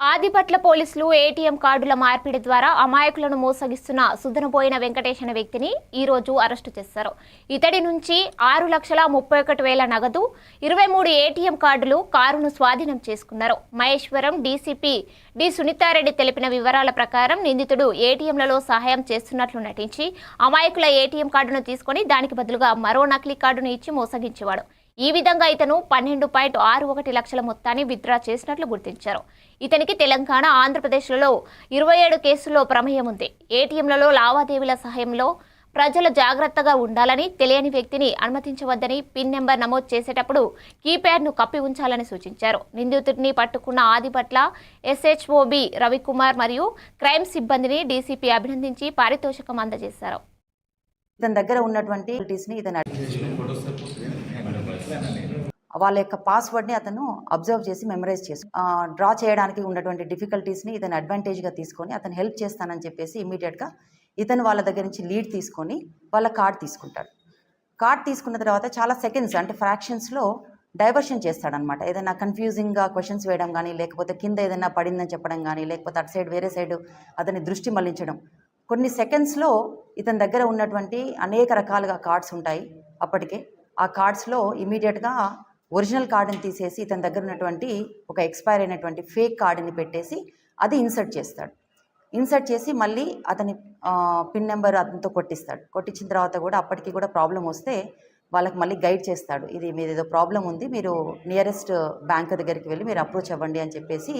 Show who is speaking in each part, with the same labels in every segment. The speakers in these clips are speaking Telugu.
Speaker 1: ఆదిపట్ల పోలీసులు ఏటీఎం కార్డుల మార్పిడి ద్వారా అమాయకులను మోసగిస్తున్న సుదనపోయిన వెంకటేష్ అనే వ్యక్తిని ఈ రోజు అరెస్టు చేశారు. ఇతడి నుంచి ఆరు లక్షల ముప్పై ఒకటి వేల నగదు ఇరవై మూడు ఏటీఎం కార్డులు కారును స్వాధీనం చేసుకున్నారు. మహేశ్వరం డీసీపీ డి సునీతారెడ్డి తెలిపిన వివరాల ప్రకారం నిందితుడు ఏటీఎంలలో సహాయం చేస్తున్నట్లు నటించి అమాయకుల ఏటీఎం కార్డును తీసుకొని దానికి బదులుగా మరో నకిలీ కార్డును ఇచ్చి మోసగించేవాడు. ఈ విధంగా ఇతను పన్నెండు పాయింట్ ఆరు ఒకటి లక్షల మొత్తాన్ని విత్డ్రా చేసినట్లు గుర్తించారు. ఇతనికి తెలంగాణ ఆంధ్రప్రదేశ్లలో ఇరవై ఏడు కేసుల్లో ప్రమేయం ఉంది. ఏటీఎంలలో లావాదేవీల సహాయంలో ప్రజలు జాగ్రత్తగా ఉండాలని తెలియని వ్యక్తిని అనుమతించవద్దని పిన్ నెంబర్ నమోదు చేసేటప్పుడు కీప్యాడ్ను కప్పి ఉంచాలని సూచించారు. నిందితుడిని పట్టుకున్న ఆదిపట్ల ఎస్హెచ్ఓబి రవికుమార్ మరియు క్రైమ్ సిబ్బందిని డీసీపీ అభినందించి పారితోషికం అందజేశారు.
Speaker 2: ఇతని దగ్గర ఉన్నటువంటి ని ఇతను వాళ్ళ యొక్క పాస్వర్డ్ని అతను అబ్జర్వ్ చేసి మెమరైజ్ చేసి డ్రా చేయడానికి ఉన్నటువంటి డిఫికల్టీస్ని ఇతను అడ్వాంటేజ్గా తీసుకొని అతను హెల్ప్ చేస్తానని చెప్పేసి ఇమీడియట్గా ఇతను వాళ్ళ దగ్గర నుంచి లీడ్ తీసుకొని వాళ్ళ కార్డ్ తీసుకుంటాడు. కార్డ్ తీసుకున్న తర్వాత చాలా సెకండ్స్ అంటే ఫ్రాక్షన్స్లో డైవర్షన్ చేస్తాడనమాట ఏదైనా కన్ఫ్యూజింగ్గా క్వశ్చన్స్ వేయడం కానీ లేకపోతే కింద ఏదైనా పడిందని చెప్పడం కానీ లేకపోతే అటు సైడ్ వేరే సైడ్ అతని దృష్టి మళ్ళించడం కొన్ని సెకండ్స్లో ఇతని దగ్గర ఉన్నటువంటి అనేక రకాలుగా కార్డ్స్ ఉంటాయి అప్పటికే. ఆ కార్డ్స్లో ఇమీడియట్గా ఒరిజినల్ కార్డుని తీసేసి ఇతని దగ్గర ఉన్నటువంటి ఒక ఎక్స్పైర్ అయినటువంటి ఫేక్ కార్డుని పెట్టేసి అది ఇన్సర్ట్ చేస్తాడు. ఇన్సర్ట్ చేసి మళ్ళీ అతని పిన్ నెంబర్ అతనితో కొట్టిస్తాడు. కొట్టించిన తర్వాత కూడా అప్పటికి కూడా ప్రాబ్లం వస్తే వాళ్ళకి మళ్ళీ గైడ్ చేస్తాడు. ఇది మీది ఏదో ప్రాబ్లం ఉంది మీరు నియరెస్ట్ బ్యాంక్ దగ్గరికి వెళ్ళి మీరు అప్రోచ్ అవ్వండి అని చెప్పేసి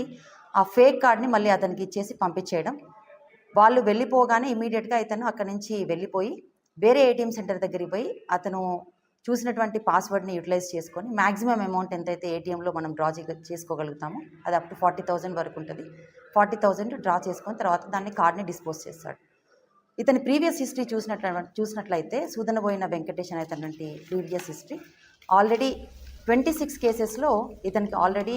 Speaker 2: ఆ ఫేక్ కార్డ్ని మళ్ళీ అతనికి ఇచ్చేసి పంపించేయడం. వాళ్ళు వెళ్ళిపోగానే ఇమీడియట్గా ఇతను అక్కడి నుంచి వెళ్ళిపోయి వేరే ఏటీఎం సెంటర్ దగ్గరికి పోయి అతను చూసినటువంటి పాస్వర్డ్ని యూటిలైజ్ చేసుకొని మ్యాక్సిమం అమౌంట్ ఎంతైతే ఏటీఎంలో మనం డ్రా చేసుకోగలుగుతామో అది అప్ టు ఫార్టీ థౌజండ్ వరకు ఉంటుంది. ఫార్టీ థౌజండ్ డ్రా చేసుకొని తర్వాత దాన్ని కార్డ్ని డిస్పోజ్ చేస్తాడు. ఇతని ప్రీవియస్ హిస్టరీ చూసినట్ల చూసినట్లయితే సూదనబోయిన వెంకటేష్ అనేటటువంటి previous history already twenty six కేసెస్లో ఇతనికి ఆల్రెడీ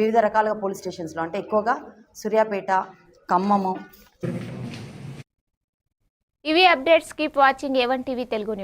Speaker 2: వివిధ రకాలుగా పోలీస్ స్టేషన్స్లో అంటే ఎక్కువగా సూర్యాపేట ఖమ్మము.
Speaker 1: ఇవి updates keep watching A one TV Telugu